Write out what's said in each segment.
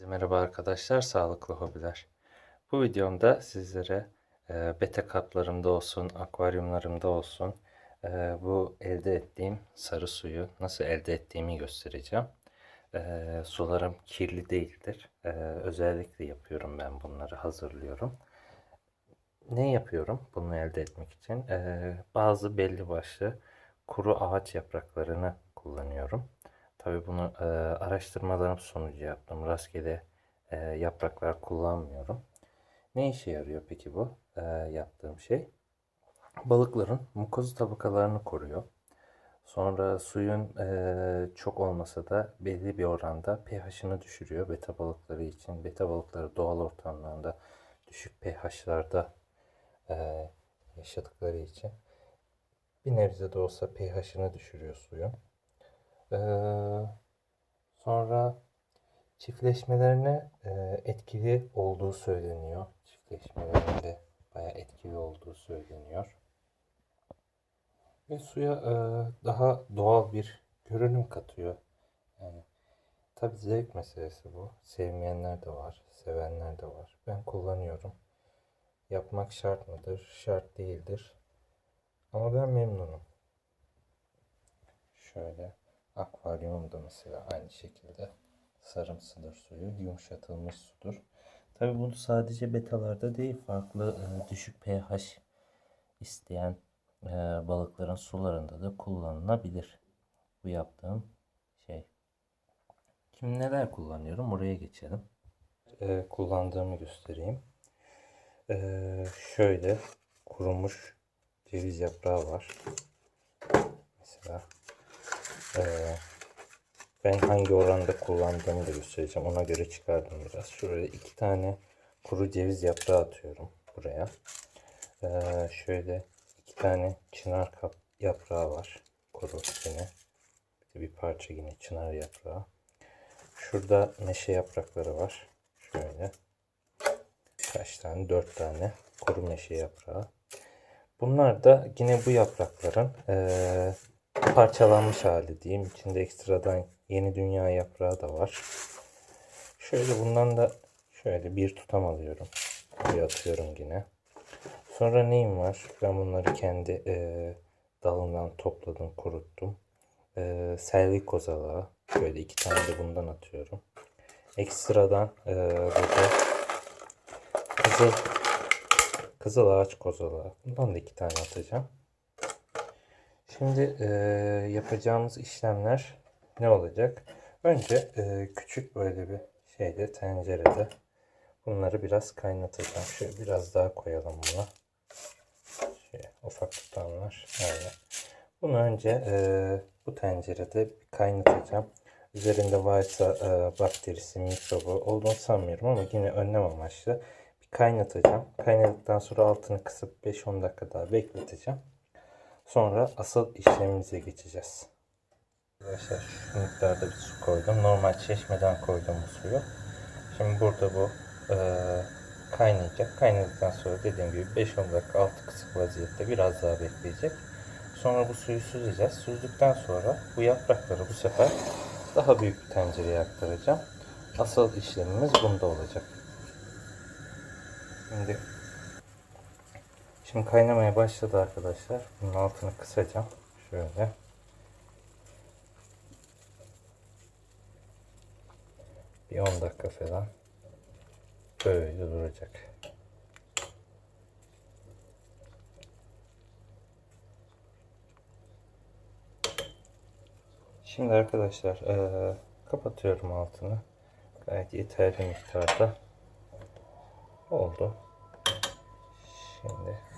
Merhaba arkadaşlar, sağlıklı hobiler. Bu videomda sizlere e, beta kaplarımda olsun, akvaryumlarımda olsun e, bu elde ettiğim sarı suyu nasıl elde ettiğimi göstereceğim. E, sularım kirli değildir. E, özellikle yapıyorum ben bunları, hazırlıyorum. Ne yapıyorum bunu elde etmek için? E, bazı belli başlı kuru ağaç yapraklarını kullanıyorum. Tabii bunu e, araştırmalarım sonucu yaptım. Rastgele e, yapraklar kullanmıyorum. Ne işe yarıyor peki bu e, yaptığım şey? Balıkların mukoz tabakalarını koruyor. Sonra suyun e, çok olmasa da belli bir oranda pH'ını düşürüyor beta balıkları için. Beta balıkları doğal ortamlarında düşük pH'larda e, yaşadıkları için bir nebze de olsa pH'ını düşürüyor suyun. Ee, sonra çiftleşmelerine e, etkili olduğu söyleniyor. Çiftleşmelerinde bayağı etkili olduğu söyleniyor. Ve suya e, daha doğal bir görünüm katıyor. Yani tabii zevk meselesi bu. Sevmeyenler de var, sevenler de var. Ben kullanıyorum. Yapmak şart mıdır? Şart değildir. Ama ben memnunum. Şöyle akvaryumda mesela aynı şekilde sarımsıdır suyu, yumuşatılmış sudur. Tabii bunu sadece betalarda değil, farklı e, düşük pH isteyen e, balıkların sularında da kullanılabilir. Bu yaptığım şey. Şimdi neler kullanıyorum? Oraya geçelim. E, kullandığımı göstereyim. E, şöyle kurumuş ceviz yaprağı var. Mesela ee, ben hangi oranda kullandığımı da göstereceğim. Ona göre çıkardım biraz. Şuraya iki tane kuru ceviz yaprağı atıyorum buraya. Ee, şöyle iki tane çınar kap yaprağı var. Kuru yine. Bir, parça yine çınar yaprağı. Şurada meşe yaprakları var. Şöyle. Kaç tane? Dört tane kuru meşe yaprağı. Bunlar da yine bu yaprakların ee, parçalanmış hali diyeyim. İçinde ekstradan yeni dünya yaprağı da var. Şöyle bundan da şöyle bir tutam alıyorum. Buraya atıyorum yine. Sonra neyim var? Ben bunları kendi e, dalından topladım, kuruttum. E, selvi kozalağı. Şöyle iki tane de bundan atıyorum. Ekstradan e, burada kızıl kızıl ağaç kozalağı. Bundan da iki tane atacağım. Şimdi e, yapacağımız işlemler ne olacak? Önce e, küçük böyle bir şeyde tencerede bunları biraz kaynatacağım. Şöyle biraz daha koyalım buna. Şöyle ufak tutanlar. Aynen. Bunu önce e, bu tencerede kaynatacağım. Üzerinde varsa e, bakterisi, mikrobu olduğunu sanmıyorum ama yine önlem amaçlı bir kaynatacağım. Kaynadıktan sonra altını kısıp 5-10 dakika daha bekleteceğim. Sonra asıl işlemimize geçeceğiz. Arkadaşlar şu miktarda bir su koydum. Normal çeşmeden koydum bu suyu. Şimdi burada bu e, kaynayacak. Kaynadıktan sonra dediğim gibi 5-10 dakika altı kısık vaziyette biraz daha bekleyecek. Sonra bu suyu süzeceğiz. Süzdükten sonra bu yaprakları bu sefer daha büyük bir tencereye aktaracağım. Asıl işlemimiz bunda olacak. Şimdi Şimdi kaynamaya başladı arkadaşlar. Bunun altını kısacağım. Şöyle. Bir 10 dakika falan böyle duracak. Şimdi arkadaşlar ee, kapatıyorum altını. Gayet yeterli miktarda oldu. Şimdi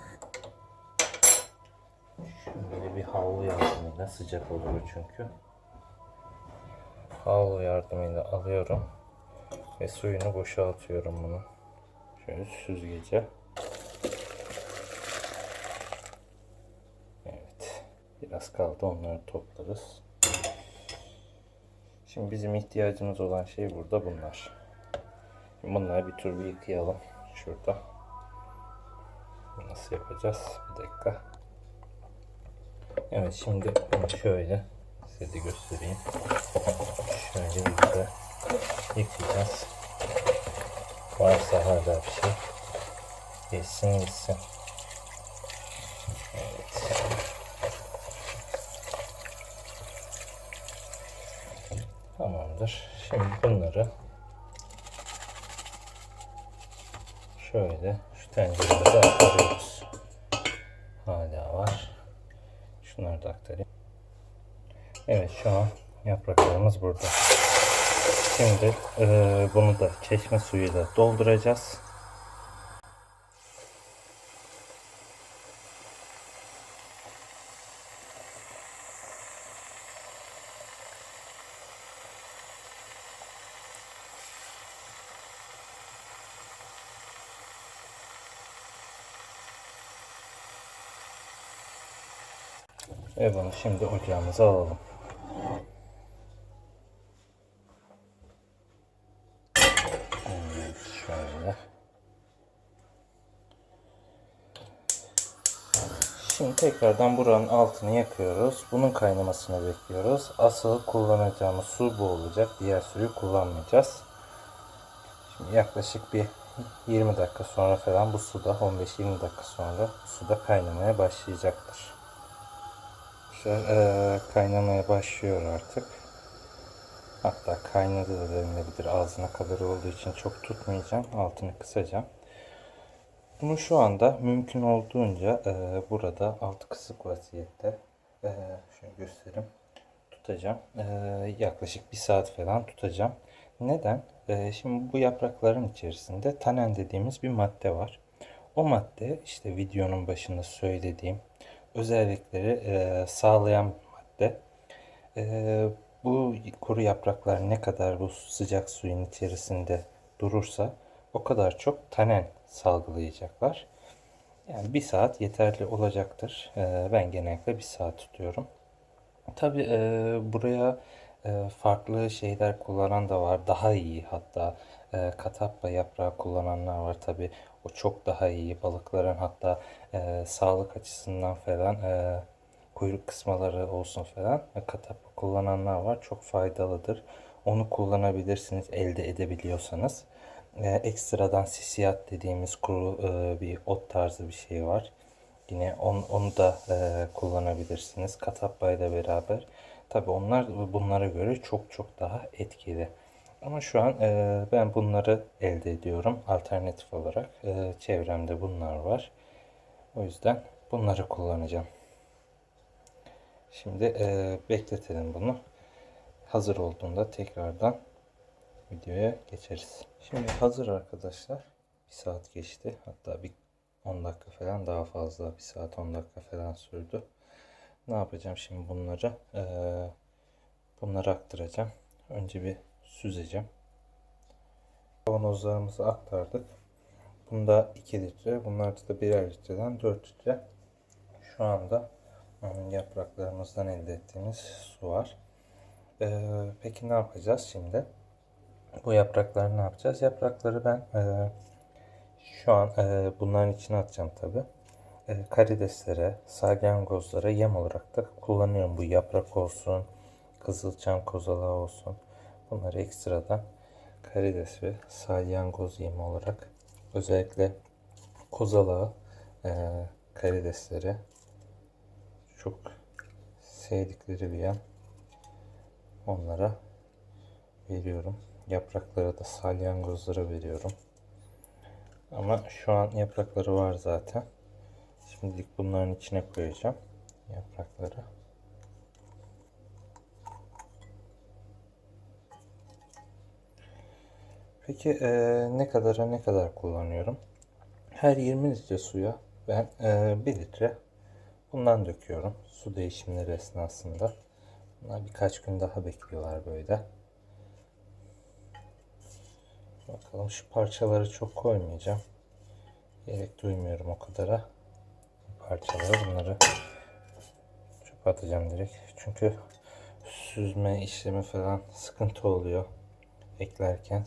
şöyle bir havlu yardımıyla sıcak olur çünkü. Havlu yardımıyla alıyorum ve suyunu boşaltıyorum bunu. Şöyle süzgece. Evet. Biraz kaldı onları toplarız. Şimdi bizim ihtiyacımız olan şey burada bunlar. Bunları bir tur bir yıkayalım. Şurada. Nasıl yapacağız? Bir dakika. Evet şimdi bunu şöyle size de göstereyim. Şöyle bir güzel yıkayacağız. Varsa hala bir şey. Geçsin gitsin. Evet. Tamamdır. Şimdi bunları şöyle şu tenceremize aktarıyoruz. Şunları da aktarayım. Evet şu an yapraklarımız burada. Şimdi eee, bunu da çeşme suyuyla dolduracağız. Ve bunu şimdi ocağımıza alalım. Şöyle. Şimdi tekrardan buranın altını yakıyoruz. Bunun kaynamasını bekliyoruz. Asıl kullanacağımız su bu olacak. Diğer suyu kullanmayacağız. Şimdi yaklaşık bir 20 dakika sonra falan bu suda 15-20 dakika sonra suda kaynamaya başlayacaktır. Güzel eee, kaynamaya başlıyor artık. Hatta kaynadı da denilebilir. Ağzına kadar olduğu için çok tutmayacağım. Altını kısacağım. Bunu şu anda mümkün olduğunca eee, burada altı kısık vaziyette eee şöyle göstereyim tutacağım. Eee, yaklaşık bir saat falan tutacağım. Neden? Eee, şimdi bu yaprakların içerisinde tanen dediğimiz bir madde var. O madde işte videonun başında söylediğim özellikleri eee, sağlayan madde. Eee, bu kuru yapraklar ne kadar bu sıcak suyun içerisinde durursa o kadar çok tanen salgılayacaklar. Yani bir saat yeterli olacaktır. Eee, ben genellikle bir saat tutuyorum. Tabii eee, buraya farklı şeyler kullanan da var. Daha iyi hatta katappa yaprağı kullananlar var. Tabii o çok daha iyi. Balıkların hatta eee, sağlık açısından falan eee, kuyruk kısmaları olsun falan e, katappa kullananlar var. Çok faydalıdır. Onu kullanabilirsiniz elde edebiliyorsanız. Eee, ekstradan sisiyat dediğimiz kuru eee, bir ot tarzı bir şey var. Yine on, onu da e, kullanabilirsiniz. Katappa ile beraber. Tabi onlar bunlara göre çok çok daha etkili. Ama şu an e, ben bunları elde ediyorum alternatif olarak. E, çevremde bunlar var. O yüzden bunları kullanacağım. Şimdi e, bekletelim bunu. Hazır olduğunda tekrardan videoya geçeriz. Şimdi hazır arkadaşlar. Bir saat geçti. Hatta bir 10 dakika falan daha fazla. Bir saat 10 dakika falan sürdü. Ne yapacağım şimdi bunları? Ee, bunları aktaracağım. Önce bir süzeceğim. Kavanozlarımızı aktardık. Bunda 2 litre. Bunlarda da birer litreden 4 litre. Şu anda ım, yapraklarımızdan elde ettiğimiz su var. Ee, peki ne yapacağız şimdi? Bu yaprakları ne yapacağız? Yaprakları ben e, şu an e, bunların içine atacağım tabi. E, karideslere, salyangozlara yem olarak da kullanıyorum. Bu yaprak olsun, kızılçam kozalağı olsun. Bunları ekstradan karides ve salyangoz yemi olarak özellikle kozalağı, e, karideslere çok sevdikleri bir yem. Onlara veriyorum. Yapraklara da salyangozlara veriyorum. Ama şu an yaprakları var zaten. Şimdilik bunların içine koyacağım yaprakları. Peki e, ne kadara ne kadar kullanıyorum? Her 20 litre suya ben e, 1 litre bundan döküyorum. Su değişimleri esnasında. Bunlar birkaç gün daha bekliyorlar böyle. Bakalım şu parçaları çok koymayacağım. Gerek duymuyorum o kadara. Parçaları bunları çöpe atacağım direkt. Çünkü süzme işlemi falan sıkıntı oluyor eklerken.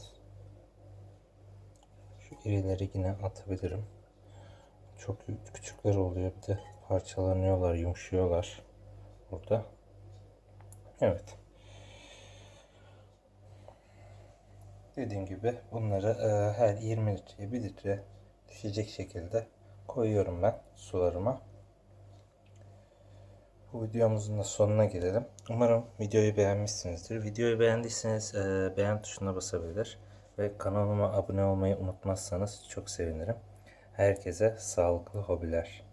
İrileri yine atabilirim. Çok küçükler oluyor bir de parçalanıyorlar, yumuşuyorlar burada. Evet. Dediğim gibi bunları e, her 20 litreye 1 litre düşecek şekilde koyuyorum ben sularıma. Bu videomuzun da sonuna gelelim. Umarım videoyu beğenmişsinizdir. Videoyu beğendiyseniz e, beğen tuşuna basabilir ve kanalıma abone olmayı unutmazsanız çok sevinirim. Herkese sağlıklı hobiler.